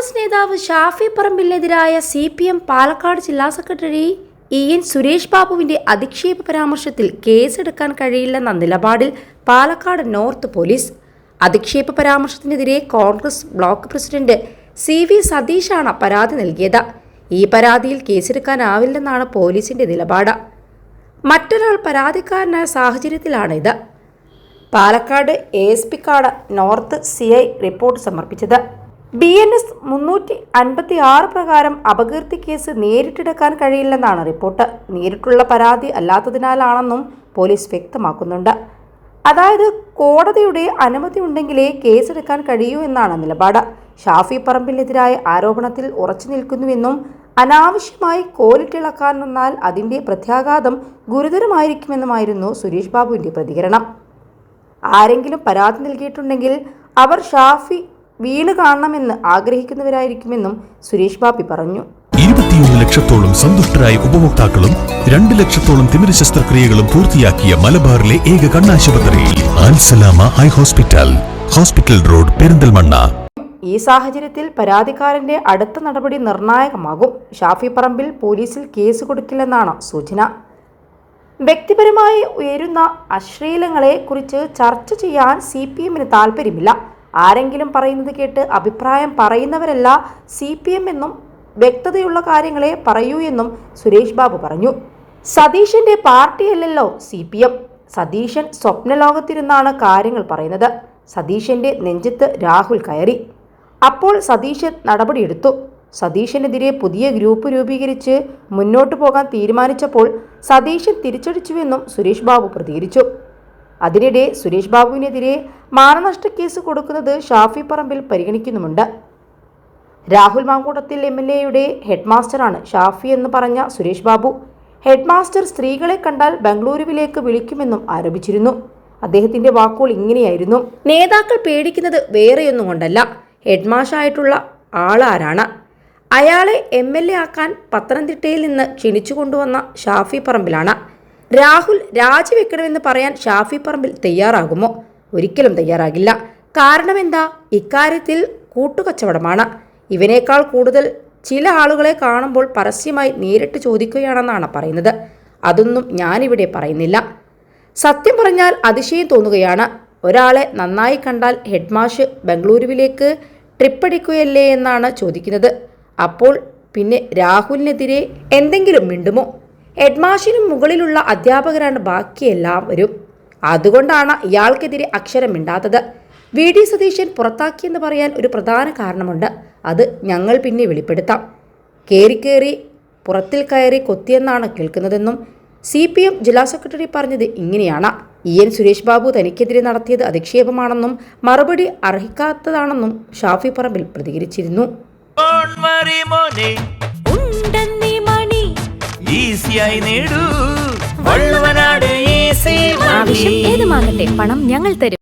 കോൺഗ്രസ് നേതാവ് ഷാഫി പറമ്പിലിനെതിരായ C P M Palakkad ജില്ലാ സെക്രട്ടറി ഇ എൻ സുരേഷ് ബാബുവിന്റെ അധിക്ഷേപ പരാമർശത്തിൽ കേസെടുക്കാൻ കഴിയില്ലെന്ന നിലപാടിൽ പാലക്കാട് നോർത്ത് പോലീസ്. അധിക്ഷേപ പരാമർശത്തിനെതിരെ Congress block president C V സതീഷാണ് പരാതി നൽകിയത്. ഈ പരാതിയിൽ കേസെടുക്കാനാവില്ലെന്നാണ് പോലീസിന്റെ നിലപാട്. മറ്റൊരാൾ പരാതിക്കാരനായ സാഹചര്യത്തിലാണ് ഇത്. പാലക്കാട് എ എസ് പിക്കാട് നോർത്ത് സി ഐ റിപ്പോർട്ട് സമർപ്പിച്ചത്. ബി എൻ എസ് മുന്നൂറ്റി അൻപത്തി ആറ് പ്രകാരം അപകീർത്തി കേസ് നേരിട്ടെടുക്കാൻ കഴിയില്ലെന്നാണ് റിപ്പോർട്ട്. നേരിട്ടുള്ള പരാതി അല്ലാത്തതിനാലാണെന്നും പോലീസ് വ്യക്തമാക്കുന്നുണ്ട്. അതായത് കോടതിയുടെ അനുമതി ഉണ്ടെങ്കിലേ കേസെടുക്കാൻ കഴിയൂ എന്നാണ് നിലപാട്. ഷാഫി പറമ്പിലെതിരായ ആരോപണത്തിൽ ഉറച്ചു നിൽക്കുന്നുവെന്നും അനാവശ്യമായി കോലിട്ടിളക്കാൻ നിന്നാൽ അതിന്റെ പ്രത്യാഘാതം ഗുരുതരമായിരിക്കുമെന്നുമായിരുന്നു സുരേഷ് ബാബുവിന്റെ പ്രതികരണം. ആരെങ്കിലും പരാതി നൽകിയിട്ടുണ്ടെങ്കിൽ അവർ ഷാഫി വീണ് കാണണമെന്ന് ആഗ്രഹിക്കുന്നവരായിരിക്കുമെന്നും സുരേഷ് ബാബി പറഞ്ഞു. ഇരുപത്തിയൊന്ന് ലക്ഷത്തോളം സന്തുഷ്ടരായ ഉപഭോക്താക്കളും രണ്ട് ലക്ഷത്തോളം തിമിര ശസ്ത്രക്രിയകളും പൂർത്തിയാക്കിയ മലബാറിലെ ഏക കണ്ണാശുപത്രിയിൽ Alsalama eye hospital hospital road Perinthalmanna. ഈ സാഹചര്യത്തിൽ പരാതിക്കാരന്റെ അടുത്ത നടപടി നിർണായകമാകും. ഷാഫി പറമ്പിൽ പോലീസിൽ കേസ് കൊടുക്കില്ലെന്നാണ് സൂചന. വ്യക്തിപരമായി ഉയരുന്ന അശ്ലീലങ്ങളെ കുറിച്ച് ചർച്ച ചെയ്യാൻ സി പി എമ്മിന് താല്പര്യമില്ല ആരെങ്കിലും പറയുന്നത് കേട്ട് അഭിപ്രായം പറയുന്നവരല്ല സി പി എം എന്നും വ്യക്തതയുള്ള കാര്യങ്ങളെ പറയൂ എന്നും സുരേഷ് ബാബു പറഞ്ഞു. സതീശന്റെ പാർട്ടിയല്ലല്ലോ സി പി എം. സതീശൻ സ്വപ്നലോകത്തിരുന്നാണ് കാര്യങ്ങൾ പറയുന്നത്. സതീശന്റെ നെഞ്ചത്ത് രാഹുൽ കയറി. അപ്പോൾ സതീശൻ നടപടിയെടുത്തു. സതീശനെതിരെ പുതിയ ഗ്രൂപ്പ് രൂപീകരിച്ച് മുന്നോട്ട് പോകാൻ തീരുമാനിച്ചപ്പോൾ സതീശൻ തിരിച്ചടിച്ചുവെന്നും സുരേഷ് ബാബു പ്രതികരിച്ചു. അതിനിടെ സുരേഷ് ബാബുവിനെതിരെ മാനനഷ്ട കേസ് കൊടുക്കുന്നത് ഷാഫി പറമ്പിൽ പരിഗണിക്കുന്നുമുണ്ട്. രാഹുൽ മാങ്കൂട്ടത്തിൽ എം എൽ എയുടെ ഹെഡ്മാസ്റ്ററാണ് ഷാഫി എന്ന് പറഞ്ഞ സുരേഷ് ബാബു. ഹെഡ്മാസ്റ്റർ സ്ത്രീകളെ കണ്ടാൽ ബംഗളൂരുവിലേക്ക് വിളിക്കുമെന്നും ആരോപിച്ചിരുന്നു. അദ്ദേഹത്തിന്റെ വാക്കുകൾ ഇങ്ങനെയായിരുന്നു. നേതാക്കൾ പേടിക്കുന്നത് വേറെയൊന്നും കൊണ്ടല്ല. ഹെഡ്മാഷായിട്ടുള്ള ആളാരാണ്. അയാളെ എം എൽ എ ആക്കാൻ പത്തനംതിട്ടയിൽ നിന്ന് ക്ഷണിച്ചു കൊണ്ടുവന്ന ഷാഫി പറമ്പിലാണ്. രാഹുൽ രാജിവെക്കണമെന്ന് പറയാൻ ഷാഫി പറമ്പിൽ തയ്യാറാകുമോ? ഒരിക്കലും തയ്യാറാകില്ല. കാരണം എന്താ ഇക്കാര്യത്തിൽ കൂട്ടുകച്ചവടമാണ്. ഇവനേക്കാൾ കൂടുതൽ ചില ആളുകളെ കാണുമ്പോൾ പരസ്യമായി നേരിട്ട് ചോദിക്കുകയാണെന്നാണ് പറയുന്നത്. അതൊന്നും ഞാനിവിടെ പറയുന്നില്ല. സത്യം പറഞ്ഞാൽ അതിശയം തോന്നുകയാണ്. ഒരാളെ നന്നായി കണ്ടാൽ ഹെഡ്മാഷ് ബംഗളൂരുവിലേക്ക് ട്രിപ്പടിക്കുകയല്ലേ എന്നാണ് ചോദിക്കുന്നത്. അപ്പോൾ പിന്നെ രാഹുലിനെതിരെ എന്തെങ്കിലും മിണ്ടുമോ? ഹെഡ്മാഷിനും മുകളിലുള്ള അധ്യാപകരാണ് ബാക്കിയെല്ലാവരും അതുകൊണ്ടാണ് ഇയാൾക്കെതിരെ അക്ഷരം മിണ്ടാത്തത് വി. ഡി. സതീശൻ പുറത്താക്കിയെന്ന് പറയാൻ ഒരു പ്രധാന കാരണമുണ്ട്. അത് ഞങ്ങൾ പിന്നെ വെളിപ്പെടുത്താം. കയറി കയറി പുറത്തിൽ കയറി കൊത്തിയെന്നാണ് കേൾക്കുന്നതെന്നും സി. പി. എം ജില്ലാ സെക്രട്ടറി പറഞ്ഞത് ഇങ്ങനെയാണ്. ഇ. എൻ. സുരേഷ് ബാബു തനിക്കെതിരെ നടത്തിയത് അധിക്ഷേപമാണെന്നും മറുപടി അർഹിക്കാത്തതാണെന്നും ഷാഫി പറമ്പിൽ പ്രതികരിച്ചിരുന്നു. ഈസിയായി നേടൂ. ആവശ്യം ഏതുമാകട്ടെ പണം ഞങ്ങൾ തരും.